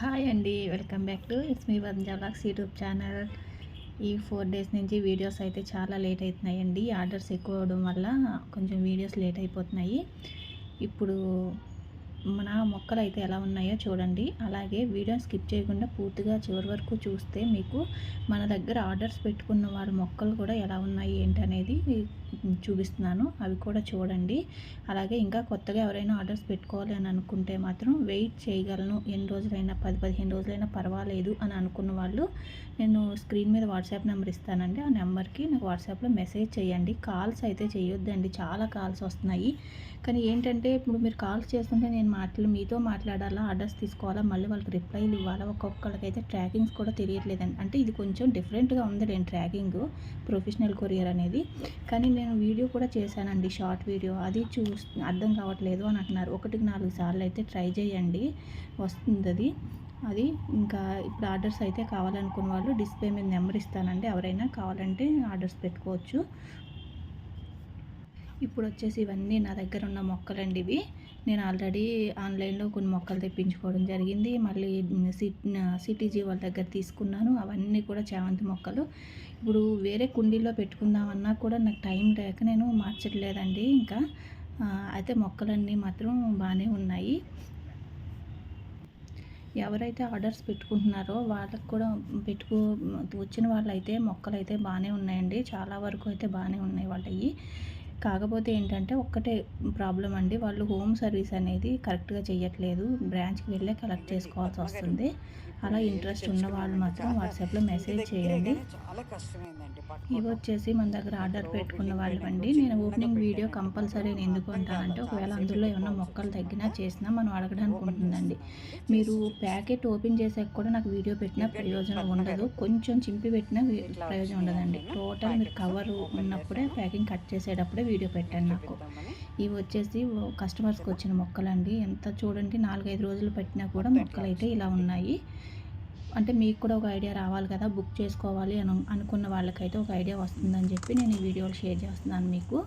Hi అండి welcome back to it's me Vanja blogs YouTube channel. ఈ four days నుంచి videos అయితే చాలా లేట్ అవుతున్నాయండి ఆర్డర్స్ ఎక్కువ అవడం వల్ల కొంచెం వీడియోస్ లేట్ అయిపోతున్నాయి. ఇప్పుడు మన మొక్కలు అయితే ఎలా ఉన్నాయో చూడండి. అలాగే వీడియో స్కిప్ చేయకుండా పూర్తిగా చివరి వరకు చూస్తే మీకు మన దగ్గర ఆర్డర్స్ పెట్టుకున్న వాళ్ళ మొక్కలు కూడా ఎలా ఉన్నాయి ఏంటి అనేది చూపిస్తున్నాను. అవి కూడా చూడండి. అలాగే ఇంకా కొత్తగా ఎవరైనా ఆర్డర్స్ పెట్టుకోవాలి అని అనుకుంటే మాత్రం వెయిట్ చేయగలను. ఎన్ని రోజులైనా పది పదిహేను రోజులైనా పర్వాలేదు అని అనుకున్న వాళ్ళు నేను స్క్రీన్ మీద వాట్సాప్ నెంబర్ ఇస్తానండి. ఆ నెంబర్కి నాకు వాట్సాప్లో మెసేజ్ చేయండి. కాల్స్ అయితే చేయొద్దండి. చాలా కాల్స్ వస్తున్నాయి. కానీ ఏంటంటే ఇప్పుడు మీరు కాల్స్ చేస్తుంటే నేను మాటలు మీతో మాట్లాడాలా ఆర్డర్స్ తీసుకోవాలా మళ్ళీ వాళ్ళకి రిప్లైలు ఇవ్వాలా ఒక్కొక్కరికైతే ట్రాకింగ్స్ కూడా తెలియట్లేదండి. అంటే ఇది కొంచెం డిఫరెంట్గా ఉంది నేను ట్రాకింగ్ ప్రొఫెషనల్ కొరియర్ అనేది. కానీ నేను వీడియో కూడా చేశానండి షార్ట్ వీడియో. అది చూ అర్థం కావట్లేదు అని అంటున్నారు. ఒకటికి నాలుగు సార్లు అయితే ట్రై చేయండి వస్తుంది అది. అది ఇంకా ఇప్పుడు ఆర్డర్స్ అయితే కావాలనుకున్న వాళ్ళు డిస్ప్లే మీద నెంబర్ ఇస్తానండి. ఎవరైనా కావాలంటే ఆర్డర్స్ పెట్టుకోవచ్చు. ఇప్పుడు వచ్చేసి ఇవన్నీ నా దగ్గర ఉన్న మొక్కలండి ఇవి. నేను ఆల్రెడీ ఆన్లైన్లో కొన్ని మొక్కలు తెప్పించుకోవడం జరిగింది. మళ్ళీ సిటీజీ వాళ్ళ దగ్గర తీసుకున్నాను. అవన్నీ కూడా చామంతి మొక్కలు. ఇప్పుడు వేరే కుండీలో పెట్టుకుందామన్నా కూడా నాకు టైం లేక నేను మార్చట్లేదండి ఇంకా. అయితే మొక్కలన్నీ మాత్రం బాగానే ఉన్నాయి. ఎవరైతే ఆర్డర్స్ పెట్టుకుంటున్నారో వాళ్ళకి కూడా పెట్టుకో వచ్చిన వాళ్ళైతే మొక్కలు అయితే బాగానే ఉన్నాయండి. చాలా వరకు అయితే బాగానే ఉన్నాయి వాళ్ళవి కాకపోతే ఏంటంటే ఒక్కటే ప్రాబ్లం అండి. వాళ్ళు హోమ్ సర్వీస్ అనేది కరెక్ట్గా చేయట్లేదు బ్రాంచ్కి వెళ్ళే కలెక్ట్ చేసుకోవాల్సి వస్తుంది. అలా ఇంట్రెస్ట్ ఉన్న వాళ్ళు మాత్రం వాట్సాప్లో మెసేజ్ చేయండి. ఇవి వచ్చేసి మన దగ్గర ఆర్డర్ పెట్టుకున్న వాళ్ళు అండి నేను ఓపెనింగ్ వీడియో కంపల్సరీ ఎందుకు అంటానంటే ఒకవేళ అందులో ఏమన్నా మొక్కలు తగ్గినా చేసినా మనం అడగడానికి ఉంటుందండి. మీరు ప్యాకెట్ ఓపెన్ చేసాక కూడా నాకు వీడియో పెట్టినా ప్రయోజనం ఉండదు. కొంచెం చింపి పెట్టినా ప్రయోజనం ఉండదండి. టోటల్ మీరు కవర్ ఉన్నప్పుడే ప్యాకింగ్ కట్ చేసేటప్పుడే వీడియో పెట్టాను నాకు. ఇవి వచ్చేసి కస్టమర్స్కి వచ్చిన మొక్కలండి. ఎంత చూడండి నాలుగైదు రోజులు పెట్టినా కూడా మొక్కలు అయితే ఇలా ఉన్నాయి. అంటే మీకు కూడా ఒక ఐడియా రావాలి కదా బుక్ చేసుకోవాలి అని అనుకున్న వాళ్ళకైతే ఒక ఐడియా వస్తుందని చెప్పి నేను ఈ వీడియోలు షేర్ చేస్తున్నాను మీకు.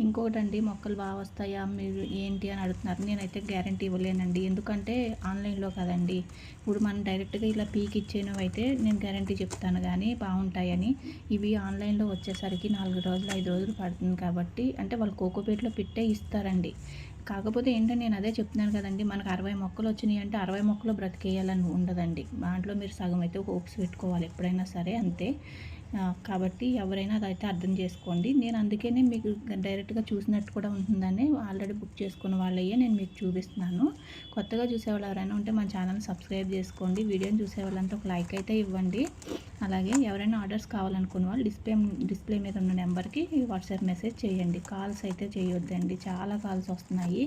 ఇంకొకటండి మొక్కలు బాగా వస్తాయా మీరు ఏంటి అని అడుగుతున్నారు. నేనైతే గ్యారంటీ ఇవ్వలేనండి. ఎందుకంటే ఆన్లైన్లో కదండి. ఇప్పుడు మనం డైరెక్ట్గా ఇలా పీక్ ఇచ్చేనవి అయితే నేను గ్యారంటీ చెప్తాను కానీ బాగుంటాయని. ఇవి ఆన్లైన్లో వచ్చేసరికి నాలుగు రోజులు ఐదు రోజులు పడుతుంది కాబట్టి అంటే వాళ్ళు కోకోపేట్లో పెట్టే ఇస్తారండి. కాకపోతే ఏంటంటే నేను అదే చెప్తున్నాను కదండి. మనకు అరవై మొక్కలు వచ్చినాయి అంటే అరవై మొక్కలు బ్రతికేయాలని ఉండదండి. దాంట్లో మీరు సగం అయితే హోప్స్ పెట్టుకోవాలి ఎప్పుడైనా సరే అంతే. కాబట్టి ఎవరైనా అదైతే అర్థం చేసుకోండి. నేను అందుకనే మీకు డైరెక్ట్గా చూసినట్టు కూడా ఉంటుందని ఆల్రెడీ బుక్ చేసుకున్న వాళ్ళయ్యే నేను మీకు చూపిస్తున్నాను. కొత్తగా చూసేవాళ్ళు ఎవరైనా ఉంటే మా ఛానల్ సబ్స్క్రైబ్ చేసుకోండి. వీడియోని చూసే వాళ్ళంతా ఒక లైక్ అయితే ఇవ్వండి. అలాగే ఎవరైనా ఆర్డర్స్ కావాలనుకున్న వాళ్ళు డిస్ప్లే డిస్ప్లే మీద ఉన్న నెంబర్కి వాట్సాప్ మెసేజ్ చేయండి. కాల్స్ అయితే చేయొద్దండి. చాలా కాల్స్ వస్తున్నాయి.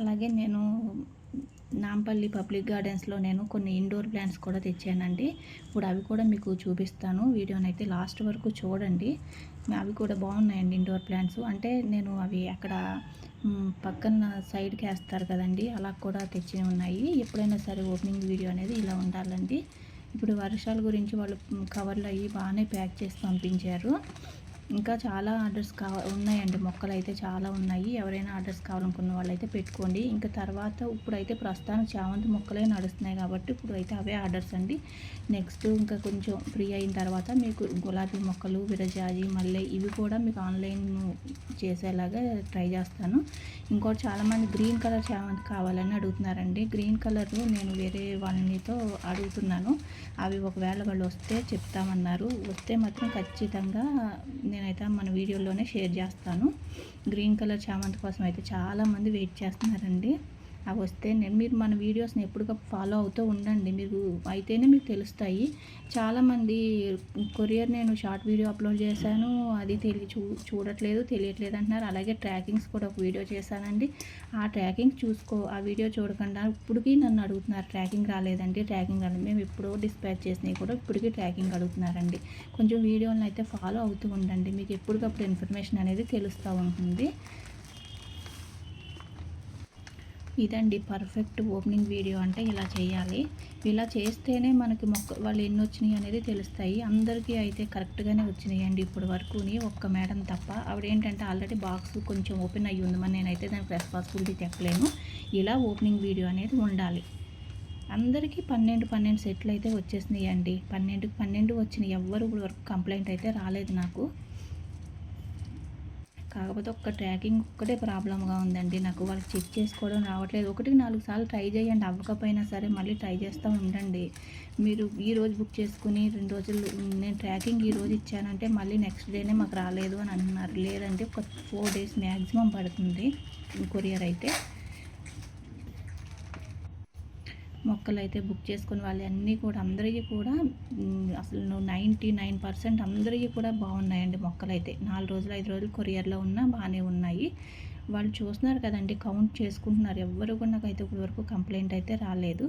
అలాగే నేను నాంపల్లి పబ్లిక్ గార్డెన్స్లో నేను కొన్ని ఇండోర్ ప్లాంట్స్ కూడా తెచ్చానండి. ఇప్పుడు అవి కూడా మీకు చూపిస్తాను. వీడియోని అయితే లాస్ట్ వరకు చూడండి. అవి కూడా బాగున్నాయండి ఇండోర్ ప్లాంట్స్. అంటే నేను అవి అక్కడ పక్కన సైడ్కి వేస్తారు కదండి. అలా కూడా తెచ్చి ఉన్నాయి. ఎప్పుడైనా సరే ఓపెనింగ్ వీడియో అనేది ఇలా ఉండాలండి. ఇప్పుడు వర్షాల గురించి వాళ్ళు కవర్లు అవి బాగానే ప్యాక్ చేసి పంపించారు. ఇంకా చాలా ఆర్డర్స్ కావ ఉన్నాయండి. మొక్కలు అయితే చాలా ఉన్నాయి. ఎవరైనా ఆర్డర్స్ కావాలనుకున్న వాళ్ళైతే పెట్టుకోండి. ఇంకా తర్వాత ఇప్పుడైతే ప్రస్తుతానికి చామంతి మొక్కలే నడుస్తున్నాయి కాబట్టి ఇప్పుడు అయితే అవే ఆర్డర్స్ అండి. నెక్స్ట్ ఇంకా కొంచెం ఫ్రీ అయిన తర్వాత మీకు గులాబీ మొక్కలు విరజాజి మల్లె ఇవి కూడా మీకు ఆన్లైన్ చేసేలాగా ట్రై చేస్తాను. ఇంకోటి చాలామంది గ్రీన్ కలర్ చామంతి కావాలని అడుగుతున్నారండి. గ్రీన్ కలర్ నేను వేరే వాళ్ళనితో అడుగుతున్నాను. అవి ఒకవేళ వాళ్ళు వస్తే చెప్తామన్నారు. వస్తే మాత్రం ఖచ్చితంగా నేనైతే మన వీడియోలోనే షేర్ చేస్తాను. గ్రీన్ కలర్ చామంతి కోసం అయితే చాలామంది వెయిట్ చేస్తున్నారండి. అవి వస్తే నేను మీరు మన వీడియోస్ని ఎప్పటికప్పుడు ఫాలో అవుతూ ఉండండి. మీరు అయితేనే మీకు తెలుస్తాయి. చాలామంది కొరియర్ నేను షార్ట్ వీడియో అప్లోడ్ చేశాను. అది తెలియ చూ చూడట్లేదు తెలియట్లేదు అంటున్నారు. అలాగే ట్రాకింగ్స్ కూడా ఒక వీడియో చేశానండి. ఆ ట్రాకింగ్ చూసుకో ఆ వీడియో చూడకుండా ఇప్పటికీ నన్ను అడుగుతున్నారు ట్రాకింగ్ రాలేదండి ట్రాకింగ్ రాలేదు. మేము ఎప్పుడో డిస్పాచ్ చేసినవి కూడా ఇప్పటికీ ట్రాకింగ్ అడుగుతున్నారండి. కొంచెం వీడియోలను అయితే ఫాలో అవుతూ ఉండండి. మీకు ఎప్పటికప్పుడు ఇన్ఫర్మేషన్ అనేది తెలుస్తూ ఉంటుంది. ఇదండి పర్ఫెక్ట్ ఓపెనింగ్ వీడియో అంటే ఇలా చేయాలి. ఇలా చేస్తేనే మనకి మొక్క వాళ్ళు ఎన్ని వచ్చినాయి అనేది తెలుస్తాయి. అందరికీ అయితే కరెక్ట్గానే వచ్చినాయండి ఇప్పటి వరకుని ఒక్క మేడం తప్ప. ఆవిడ ఏంటంటే ఆల్రెడీ బాక్స్ కొంచెం ఓపెన్ అయ్యి ఉందమని నేనైతే దానికి రెస్పాన్సిబిలిటీ చెప్పలేను. ఇలా ఓపెనింగ్ వీడియో అనేది ఉండాలి. అందరికీ పన్నెండు పన్నెండు సెట్లు అయితే వచ్చేసినాయి అండి పన్నెండుకి పన్నెండు వచ్చినాయి. ఎవ్వరు ఇప్పుడు వరకు కంప్లైంట్ అయితే రాలేదు నాకు. కాకపోతే ఒక్క ట్రాకింగ్ ఒక్కటే ప్రాబ్లంగా ఉందండి. నాకు వాళ్ళకి చెక్ చేసుకోవడం రావట్లేదు. ఒకటికి నాలుగు సార్లు ట్రై చేయండి. అవ్వకపోయినా సరే మళ్ళీ ట్రై చేస్తూ ఉండండి. మీరు ఈ రోజు బుక్ చేసుకుని రెండు రోజులు నేను ట్రాకింగ్ ఈ రోజు ఇచ్చానంటే మళ్ళీ నెక్స్ట్ డేనే మాకు రాలేదు అని అంటున్నారు లేదంటే ఒక ఫోర్ డేస్ మ్యాక్సిమం పడుతుంది కొరియర్ అయితే. మొక్కలు అయితే బుక్ చేసుకుని వాళ్ళు అన్నీ కూడా అందరికీ కూడా అసలు నైంటీ నైన్ పర్సెంట్ అందరికీ కూడా బాగున్నాయండి మొక్కలు అయితే నాలుగు రోజులు ఐదు రోజులు కొరియర్లో ఉన్నా బాగానే ఉన్నాయి. వాళ్ళు చూస్తున్నారు కదండి కౌంట్ చేసుకుంటున్నారు. ఎవ్వరు కూడా నాకైతే అయితే ఇప్పటివరకు కంప్లైంట్ అయితే రాలేదు.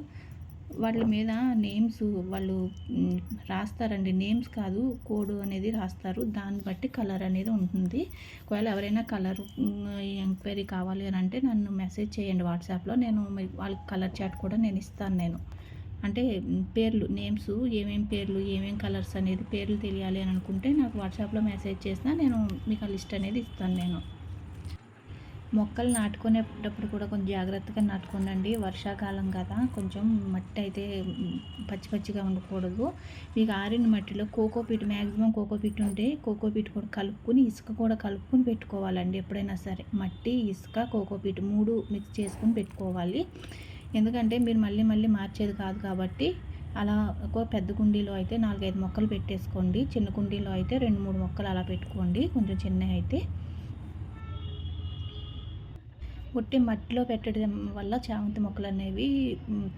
వాళ్ళ మీద నేమ్స్ వాళ్ళు రాస్తారండి. నేమ్స్ కాదు కోడ్ అనేది రాస్తారు. దాన్ని బట్టి కలర్ అనేది ఉంటుంది. ఒకవేళ ఎవరైనా కలర్ ఎంక్వైరీ కావాలి అని అంటే నన్ను మెసేజ్ చేయండి వాట్సాప్లో. నేను వాళ్ళకి కలర్ చాట్ కూడా నేను ఇస్తాను నేను. అంటే పేర్లు నేమ్స్ ఏమేం పేర్లు ఏమేం కలర్స్ అనేది పేర్లు తెలియాలి అని అనుకుంటే నాకు వాట్సాప్లో మెసేజ్ చేసినా నేను మీకు ఆ లిస్ట్ అనేది ఇస్తాను నేను. మొక్కలు నాటుకునేటప్పుడు కూడా కొంచెం జాగ్రత్తగా నాటుకోనండి వర్షాకాలం కదా కొంచెం మట్టి అయితే పచ్చి పచ్చిగా ఉండకూడదు. మీకు ఆరిన మట్టిలో కోకోపీట్ మ్యాక్సిమం కోకోపీట్ ఉంటే కోకోపీట్ కూడా కలుపుకొని ఇసుక కూడా కలుపుకొని పెట్టుకోవాలండి ఎప్పుడైనా సరే. మట్టి ఇసుక కోకోపీట్ మూడు మిక్స్ చేసుకొని పెట్టుకోవాలి. ఎందుకంటే మీరు మళ్ళీ మళ్ళీ మార్చేది కాదు కాబట్టి అలా ఒక పెద్ద కుండీలో అయితే నాలుగైదు మొక్కలు పెట్టేసుకోండి. చిన్న కుండీలో అయితే రెండు మూడు మొక్కలు అలా పెట్టుకోండి. కొంచెం చిన్నవి అయితే పుట్టి మట్టిలో పెట్టడం వల్ల చామంతి మొక్కలు అనేవి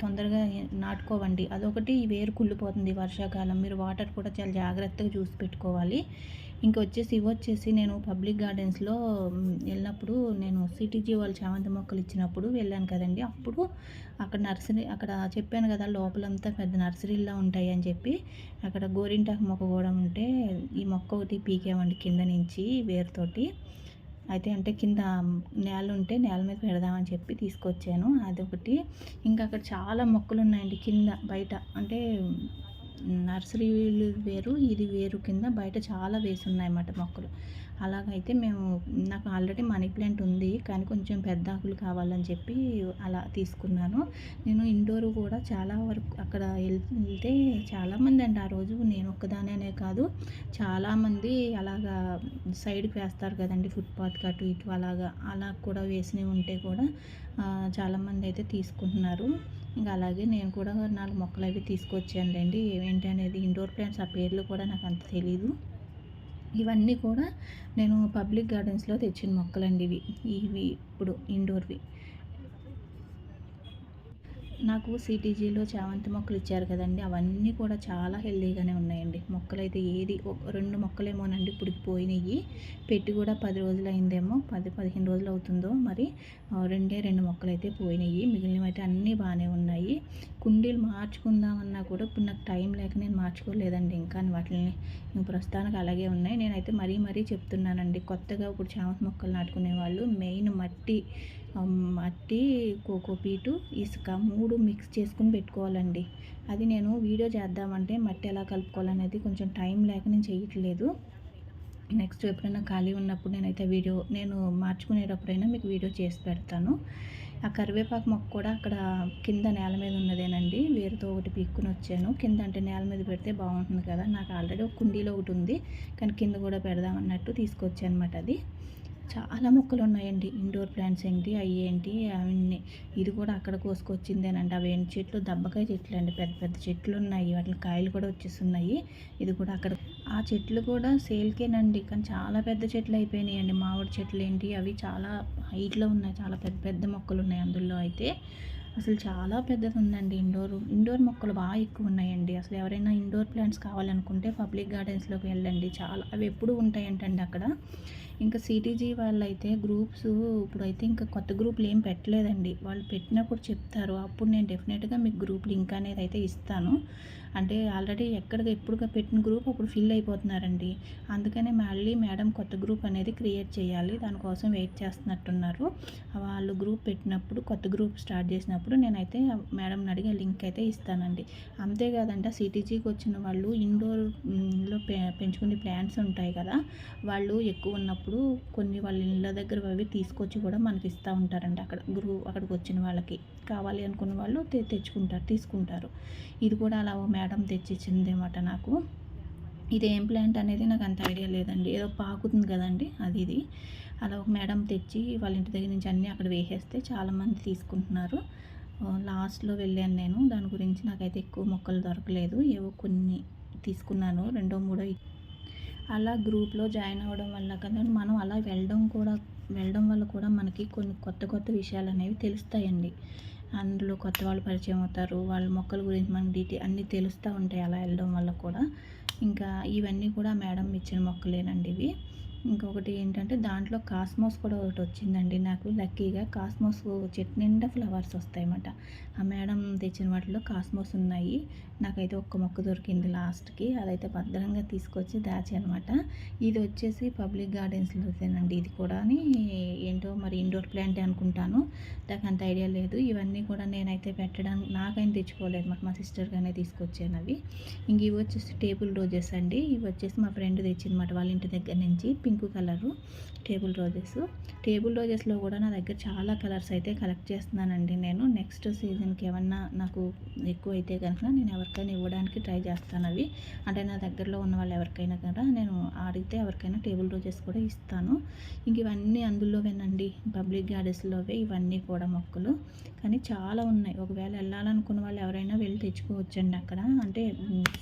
తొందరగా నాటుకోవండి. అదొకటి వేరు కుళ్ళిపోతుంది వర్షాకాలం. మీరు వాటర్ కూడా చాలా జాగ్రత్తగా చూసి పెట్టుకోవాలి. ఇంకా వచ్చేసి ఇవి వచ్చేసి నేను పబ్లిక్ గార్డెన్స్లో వెళ్ళినప్పుడు నేను సిటీజీ వాళ్ళు చామంతి మొక్కలు ఇచ్చినప్పుడు వెళ్ళాను కదండి. అప్పుడు అక్కడ నర్సరీ అక్కడ చెప్పాను కదా లోపలంతా పెద్ద నర్సరీలా ఉంటాయి అని చెప్పి. అక్కడ గోరింటాకు మొక్క కూడా ఉంటే ఈ మొక్క ఒకటి పీకేమండి కింద నుంచి వేరుతోటి. అయితే అంటే కింద నేల ఉంటే నేల మీద పెడదామని చెప్పి తీసుకొచ్చాను. అదొకటి. ఇంకా అక్కడ చాలా మొక్కలు ఉన్నాయండి కింద బయట. అంటే నర్సరీలు వేరు ఇది వేరు కింద బయట చాలా వేసి ఉన్నాయన్నమాట మొక్కలు. అలాగైతే మేము నాకు ఆల్రెడీ మనీ ప్లాంట్ ఉంది కానీ కొంచెం పెద్ద ఆకులు కావాలని చెప్పి అలా తీసుకున్నాను. నేను ఇండోర్ కూడా చాలా వరకు అక్కడ వెళ్తే చాలామంది అండి ఆ రోజు. నేను ఒక్కదానే కాదు చాలామంది అలాగా సైడ్కి వేస్తారు కదండి ఫుట్పాత్కి అటు ఇటు అలాగా. అలా కూడా వేసినవి ఉంటే కూడా చాలామంది అయితే తీసుకుంటున్నారు. ఇంకా అలాగే నేను కూడా నాలుగు మొక్కలు అవి తీసుకొచ్చానులేండి. ఏంటి అనేది ఇండోర్ ప్లాంట్స్ ఆ పేర్లు కూడా నాకు అంత తెలీదు. ఇవన్నీ కూడా నేను పబ్లిక్ గార్డెన్స్లో తెచ్చిన మొక్కలండి ఇవి. ఇవి ఇప్పుడు ఇండోర్వి. నాకు సిటీజీలో చామంతి మొక్కలు ఇచ్చారు కదండి. అవన్నీ కూడా చాలా హెల్దీగానే ఉన్నాయండి. మొక్కలు అయితే ఏది రెండు మొక్కలేమోనండి ఇప్పటికి పోయినాయి పెట్టి కూడా పది రోజులు అయిందేమో పది పదిహేను రోజులు అవుతుందో మరి రెండే రెండు మొక్కలు అయితే పోయినాయి మిగిలినవి అయితే అన్నీ బాగానే ఉన్నాయి. కుండీలు మార్చుకుందామన్నా కూడా ఇప్పుడు నాకు టైం లేక నేను మార్చుకోలేదండి. ఇంకా వాటిని ప్రస్తుతానికి అలాగే ఉన్నాయి. నేనైతే మరీ మరీ చెప్తున్నానండి. కొత్తగా ఇప్పుడు చామంతి మొక్కలు నాటుకునే వాళ్ళు మెయిన్ మట్టి మట్టి కోకోపీటు ఇసుక మూడు మిక్స్ చేసుకుని పెట్టుకోవాలండి. అది నేను వీడియో చేద్దామంటే మట్టి ఎలా కలుపుకోవాలనేది కొంచెం టైం లేక నేను చేయట్లేదు. నెక్స్ట్ ఎప్పుడైనా ఖాళీ ఉన్నప్పుడు నేనైతే వీడియో నేను మార్చుకునేటప్పుడైనా మీకు వీడియో చేసి పెడతాను. ఆ కరివేపాకు మొక్క కూడా అక్కడ కింద నేల మీద ఉన్నదేనండి. వేరుతో ఒకటి పీక్కుని వచ్చాను. కింద అంటే నేల మీద పెడితే బాగుంటుంది కదా. నాకు ఆల్రెడీ ఒక కుండీలో ఒకటి ఉంది. కానీ కింద కూడా పెడదాం అన్నట్టు తీసుకొచ్చాను అనమాట అది. చాలా మొక్కలు ఉన్నాయండి ఇండోర్ ప్లాంట్స్ ఏంటి అవి ఏంటి అవన్నీ. ఇది కూడా అక్కడ కోసుకొచ్చిందేనండి. అవి ఏంటి చెట్లు? దబ్బకాయ చెట్లు అండి పెద్ద పెద్ద చెట్లు ఉన్నాయి వాటి కాయలు కూడా వచ్చేస్తున్నాయి. ఇది కూడా అక్కడ. ఆ చెట్లు కూడా సేల్కేనండి. కానీ చాలా పెద్ద చెట్లు అయిపోయినాయండి. మామిడి చెట్లు ఏంటి అవి చాలా హైట్లో ఉన్నాయి. చాలా పెద్ద పెద్ద మొక్కలు ఉన్నాయి అందులో అయితే. అసలు చాలా పెద్దది ఉందండి ఇండోర్. ఇండోర్ మొక్కలు బాగా ఎక్కువ ఉన్నాయండి అసలు ఎవరైనా ఇండోర్ ప్లాంట్స్ కావాలనుకుంటే పబ్లిక్ గార్డెన్స్లోకి వెళ్ళండి. చాలా అవి ఎప్పుడు ఉంటాయంటండి అక్కడ. ఇంకా సిటీజీ వాళ్ళైతే గ్రూప్స్ ఇప్పుడైతే ఇంకా కొత్త గ్రూపులు ఏం పెట్టలేదండి. వాళ్ళు పెట్టినప్పుడు చెప్తారు. అప్పుడు నేను డెఫినెట్గా మీకు గ్రూప్ లింక్ అనేది అయితే ఇస్తాను. అంటే ఆల్రెడీ ఎక్కడికి ఎప్పుడుగా పెట్టిన గ్రూప్ అప్పుడు ఫిల్ అయిపోతున్నారండి. అందుకనే మళ్ళీ మేడం కొత్త గ్రూప్ అనేది క్రియేట్ చేయాలి. దానికోసం వెయిట్ చేస్తున్నట్టున్నారు. వాళ్ళు గ్రూప్ పెట్టినప్పుడు కొత్త గ్రూప్ స్టార్ట్ చేసినప్పుడు నేనైతే మేడంని అడిగే లింక్ అయితే ఇస్తానండి. అంతేకాదంట సిటీజీకి వచ్చిన వాళ్ళు ఇండోర్లో పెంచుకునే ప్లాంట్స్ ఉంటాయి కదా వాళ్ళు ఎక్కువ ఉన్నప్పుడు కొన్ని వాళ్ళ ఇళ్ళ దగ్గర అవి తీసుకొచ్చి కూడా మనకి ఇస్తూ ఉంటారండి. అక్కడ గురువు అక్కడికి వచ్చిన వాళ్ళకి కావాలి అనుకున్న వాళ్ళు తెచ్చుకుంటారు తీసుకుంటారు. ఇది కూడా అలా మేడం తెచ్చిచ్చింది అనమాట నాకు. ఇది ఏం ప్లాంట్ అనేది నాకు అంత ఐడియా లేదండి. ఏదో పాకుతుంది కదండి అది ఇది. అలా ఒక మేడం తెచ్చి వాళ్ళ ఇంటి దగ్గర నుంచి అన్నీ అక్కడ వేసేస్తే చాలామంది తీసుకుంటున్నారు. లాస్ట్లో వెళ్ళాను నేను. దాని గురించి నాకైతే ఎక్కువ మొక్కలు దొరకలేదు. ఏవో కొన్ని తీసుకున్నాను. రెండో మూడో అలా గ్రూప్లో జాయిన్ అవ్వడం వల్ల కదా మనం అలా వెళ్ళడం కూడా వెళ్ళడం వల్ల కూడా మనకి కొన్ని కొత్త కొత్త విషయాలు అనేవి తెలుస్తాయండి. అందులో కొత్త వాళ్ళు పరిచయం అవుతారు వాళ్ళ మొక్కల గురించి మనకి డీటెయిల్ అన్నీ తెలుస్తూ ఉంటాయి అలా వెళ్ళడం వల్ల కూడా. ఇంకా ఇవన్నీ కూడా మేడం ఇచ్చిన మొక్కలేనండి ఇవి. ఇంకొకటి ఏంటంటే దాంట్లో కాస్మోస్ కూడా ఒకటి వచ్చిందండి నాకు లక్కీగా. కాస్మోస్ చెట్టు నిండా ఫ్లవర్స్ వస్తాయన్నమాట. ఆ మేడం తెచ్చిన వాటిలో కాస్మోస్ ఉన్నాయి. నాకైతే ఒక్క మొక్క దొరికింది లాస్ట్కి. అదైతే భద్రంగా తీసుకొచ్చి దాచి అనమాట ఇది వచ్చేసి పబ్లిక్ గార్డెన్స్లోదేనండి. ఇది కూడా ఏంటో మరి ఇండోర్ ప్లాంట్ అనుకుంటాను. నాకు అంత ఐడియా లేదు. ఇవన్నీ కూడా నేనైతే పెట్టడానికి నాకైనా తెచ్చుకోలేదు అనమాట మా సిస్టర్గానే తీసుకొచ్చాను అవి. ఇంక ఇవి వచ్చేసి టేబుల్ రోజెస్ అండి. ఇవి వచ్చేసి మా ఫ్రెండ్ తెచ్చిందన్నమాట వాళ్ళ ఇంటి దగ్గర నుంచి. Pink colour table roses. Table రోజెస్లో కూడా నా దగ్గర చాలా కలర్స్ అయితే కలెక్ట్ చేస్తున్నానండి నేను. నెక్స్ట్ సీజన్కి ఏమన్నా నాకు ఎక్కువ అయితే కనుక నేను ఎవరికైనా ఇవ్వడానికి ట్రై చేస్తాను అవి. అంటే నా దగ్గరలో ఉన్న వాళ్ళు ఎవరికైనా కదా నేను అడిగితే ఎవరికైనా టేబుల్ రోజెస్ కూడా ఇస్తాను. ఇంక ఇవన్నీ అందులోవేనండి పబ్లిక్ గార్డెన్స్లోవే ఇవన్నీ కూడా మొక్కలు. కానీ చాలా ఉన్నాయి. ఒకవేళ వెళ్ళాలనుకున్న వాళ్ళు ఎవరైనా వెళ్ళి తెచ్చుకోవచ్చండి అక్కడ. అంటే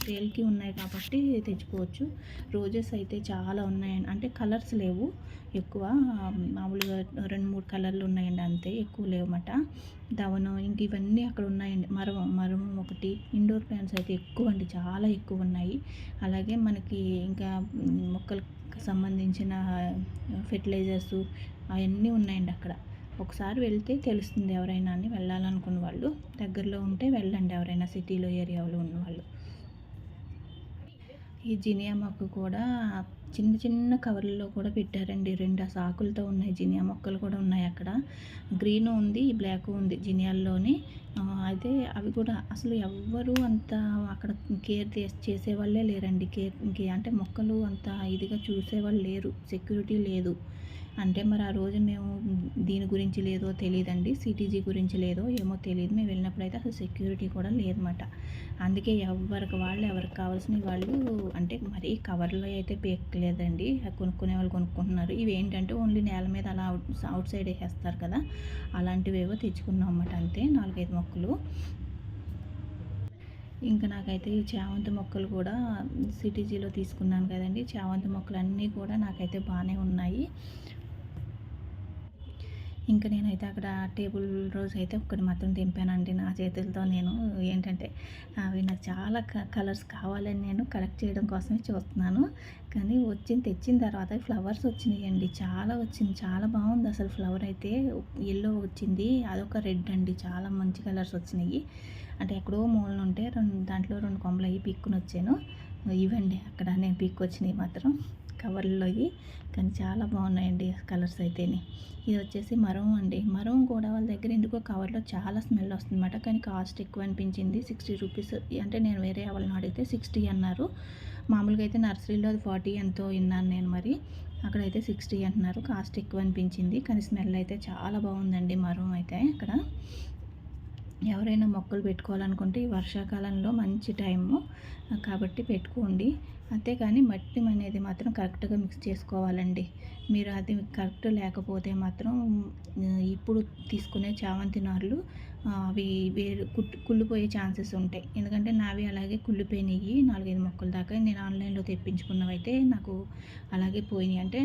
సేల్కి ఉన్నాయి కాబట్టి తెచ్చుకోవచ్చు. రోజెస్ అయితే చాలా ఉన్నాయండి అంటే కలర్స్ లేవు. ఎక్కువ మామూలుగా రెండు మూడు కలర్లు ఉన్నాయండి అంతే. ఎక్కువ లేవన్నమాట. దవనం ఇంక ఇవన్నీ అక్కడ ఉన్నాయండి. మరమ మరమం ఒకటి. ఇండోర్ ప్లాంట్స్ అయితే ఎక్కువ అండి చాలా ఎక్కువ ఉన్నాయి అలాగే మనకి ఇంకా మొక్కలకు సంబంధించిన ఫెర్టిలైజర్స్ అవన్నీ ఉన్నాయండి అక్కడ. ఒకసారి వెళ్తే తెలుస్తుంది ఎవరైనా అని. వెళ్ళాలనుకున్న వాళ్ళు. దగ్గరలో ఉంటే వెళ్ళండి ఎవరైనా సిటీలో ఏరియాలో ఉన్నవాళ్ళు. ఈ జినియా మొక్క కూడా చిన్న చిన్న కవర్లలో కూడా పెట్టారండి. రెండు సాకులతో ఉన్నాయి. జినియా మొక్కలు కూడా ఉన్నాయి అక్కడ. గ్రీన్ ఉంది బ్లాక్ ఉంది జినియాల్లోని. అయితే అవి కూడా అసలు ఎవ్వరు అంత అక్కడ కేర్ చేసేవాళ్ళే లేరండి. కేర్ అంటే మొక్కలు అంత ఇదిగా చూసేవాళ్ళు లేరు. సెక్యూరిటీ లేదు. అంటే మరి ఆ రోజు మేము దీని గురించి లేదో తెలియదండి సిటీజీ గురించి లేదో ఏమో తెలియదు మేము వెళ్ళినప్పుడు అయితే అసలు సెక్యూరిటీ కూడా లేదన్నమాట. అందుకే ఎవరికి వాళ్ళు ఎవరికి కావాల్సిన వాళ్ళు అంటే మరీ కవర్లో అయితే పేక్కలేదండి. కొనుక్కునే వాళ్ళు కొనుక్కుంటున్నారు. ఇవి ఏంటంటే ఓన్లీ నేల మీద అలా అవుట్ సైడ్ వేసేస్తారు కదా. అలాంటివి ఏవో తెచ్చుకున్నాం అన్నమాట అంతే నాలుగైదు మొక్కలు. ఇంకా నాకైతే ఈ చామంతి మొక్కలు కూడా సిటీజీలో తీసుకున్నాను కదండి. చామంతి మొక్కలు అన్నీ కూడా నాకైతే బాగానే ఉన్నాయి. ఇంకా నేనైతే అక్కడ టేబుల్ రోజు అయితే ఒక్కటి మాత్రం దింపానండి నా చేతులతో నేను. ఏంటంటే అవి నాకు చాలా కలర్స్ కావాలని నేను కలెక్ట్ చేయడం కోసమే చూస్తున్నాను. కానీ వచ్చింది తెచ్చిన తర్వాత ఫ్లవర్స్ వచ్చినాయండి. చాలా వచ్చింది చాలా బాగుంది అసలు ఫ్లవర్ అయితే. ఎల్లో వచ్చింది అదొక రెడ్ అండి. చాలా మంచి కలర్స్ వచ్చినాయి. అంటే ఎక్కడో మూలన ఉంటే రెండు దాంట్లో రెండు కొమ్మలు అయ్యి పిక్కుని వచ్చాను ఇవ్వండి అక్కడ నేను పిక్ వచ్చినాయి మాత్రం. కవర్లో కానీ చాలా బాగున్నాయండి కలర్స్ అయితేనే. ఇది వచ్చేసి మరం అండి. మరం కూడా వాళ్ళ దగ్గర ఎందుకో కవర్లో చాలా స్మెల్ వస్తుందన్నమాట. కానీ కాస్ట్ ఎక్కువ అనిపించింది. సిక్స్టీ రూపీస్ అంటే నేను వేరే వాళ్ళని అడిగితే సిక్స్టీ అన్నారు. మామూలుగా అయితే నర్సరీలో అది ఫార్టీ ఎంతో విన్నాను నేను మరి. అక్కడైతే సిక్స్టీ అంటున్నారు. కాస్ట్ ఎక్కువ అనిపించింది. కానీ స్మెల్ అయితే చాలా బాగుందండి మరం అయితే అక్కడ. ఎవరైనా మొక్కలు పెట్టుకోవాలనుకుంటే ఈ వర్షాకాలంలో మంచి టైము. కాబట్టి పెట్టుకోండి. అంతేగాని మట్టి అనేది మాత్రం కరెక్ట్గా మిక్స్ చేసుకోవాలండి. మీరు అది కరెక్ట్ లేకపోతే మాత్రం ఇప్పుడు తీసుకునే చామంతి నార్లు అవి వేరు కుట్టు కుళ్ళిపోయే ఛాన్సెస్ ఉంటాయి. ఎందుకంటే నావి అలాగే కుళ్ళిపోయినాయి నాలుగైదు మొక్కల దాకా. నేను ఆన్లైన్లో తెప్పించుకున్నవి అయితే నాకు అలాగే పోయినాయి. అంటే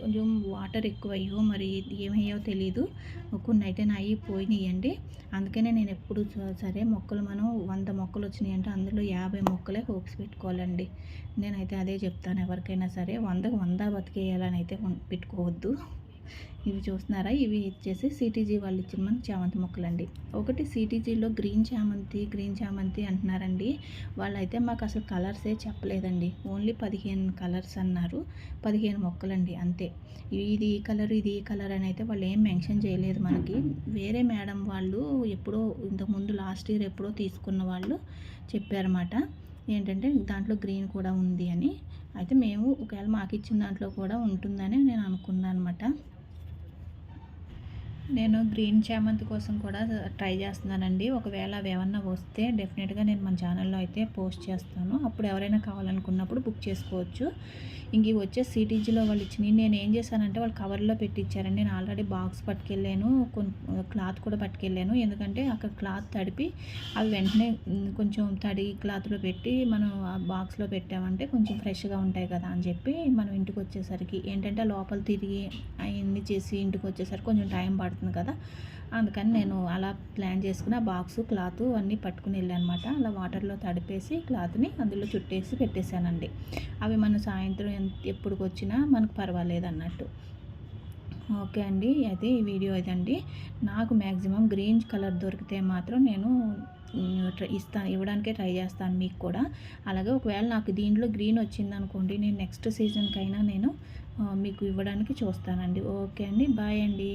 కొంచెం వాటర్ ఎక్కువయ్యో మరి ఏమయ్యో తెలియదు కొన్ని అయితే నాయి పోయినాయండి అందుకనే నేను ఎప్పుడు సరే మొక్కలు మనం వంద మొక్కలు వచ్చినాయి అంటే అందులో యాభై మొక్కలే హోప్స్ పెట్టుకోవాలండి. నేనైతే అదే చెప్తాను. ఎవరికైనా సరే వందకు వంద బతికేయాలని అయితే పెట్టుకోవద్దు. ఇవి చూస్తున్నారా? ఇవి ఇచ్చేసి సిటీజీ వాళ్ళు ఇచ్చిన మనకి చామంతి మొక్కలండి. ఒకటి సిటీజీలో గ్రీన్ చామంతి గ్రీన్ చామంతి అంటున్నారండి. వాళ్ళైతే మాకు అసలు కలర్సే చెప్పలేదండి. ఓన్లీ పదిహేను కలర్స్ అన్నారు. పదిహేను మొక్కలండి అంతే. ఇది ఈ కలర్ ఇది ఈ కలర్ అని అయితే వాళ్ళు ఏం మెన్షన్ చేయలేదు మనకి. వేరే మేడం వాళ్ళు ఎప్పుడో ఇంతకుముందు లాస్ట్ ఇయర్ ఎప్పుడో తీసుకున్న వాళ్ళు చెప్పారన్నమాట. ఏంటంటే దాంట్లో గ్రీన్ కూడా ఉంది అని. అయితే మేము ఒకవేళ మాకు ఇచ్చిన దాంట్లో కూడా ఉంటుందని నేను అనుకున్నాను అనమాట నేను గ్రీన్ చామంతి కోసం కూడా ట్రై చేస్తున్నానండి. ఒకవేళ అవి ఏమన్నా వస్తే డెఫినెట్గా నేను మన ఛానల్లో అయితే పోస్ట్ చేస్తాను. అప్పుడు ఎవరైనా కావాలనుకున్నప్పుడు బుక్ చేసుకోవచ్చు. ఇంక వచ్చే సిటీజీలో వాళ్ళు ఇచ్చినవి నేను ఏం చేశానంటే వాళ్ళు కవర్లో పెట్టించారండి నేను ఆల్రెడీ బాక్స్ పట్టుకెళ్ళాను. క్లాత్ కూడా పట్టుకెళ్ళాను. ఎందుకంటే అక్కడ క్లాత్ తడిపి అవి వెంటనే కొంచెం తడి క్లాత్లో పెట్టి మనం ఆ బాక్స్లో పెట్టామంటే కొంచెం ఫ్రెష్గా ఉంటాయి కదా అని చెప్పి మనం ఇంటికి వచ్చేసరికి ఏంటంటే లోపల తిరిగి అవన్నీ చేసి ఇంటికి వచ్చేసరికి కొంచెం టైం పడుతుంది. కదా. అందుకని నేను అలా ప్లాన్ చేసుకుని ఆ బాక్స్ క్లాత్ అన్నీ పట్టుకుని వెళ్ళానమాట. అలా వాటర్లో తడిపేసి క్లాత్ని అందులో చుట్టేసి పెట్టేశానండి. అవి మనం సాయంత్రం ఎంత ఎప్పుడు వచ్చినా మనకు పర్వాలేదు అన్నట్టు. ఓకే అండి. అయితే ఈ వీడియో ఇదండి. నాకు మ్యాక్సిమం గ్రీన్ కలర్ దొరికితే మాత్రం నేను ఇస్తాను ఇవ్వడానికే ట్రై చేస్తాను మీకు కూడా. అలాగే ఒకవేళ నాకు దీంట్లో గ్రీన్ వచ్చింది అనుకోండి నేను నెక్స్ట్ సీజన్కైనా నేను మీకు ఇవ్వడానికి చూస్తానండి. ఓకే అండి. బాయ్ అండి.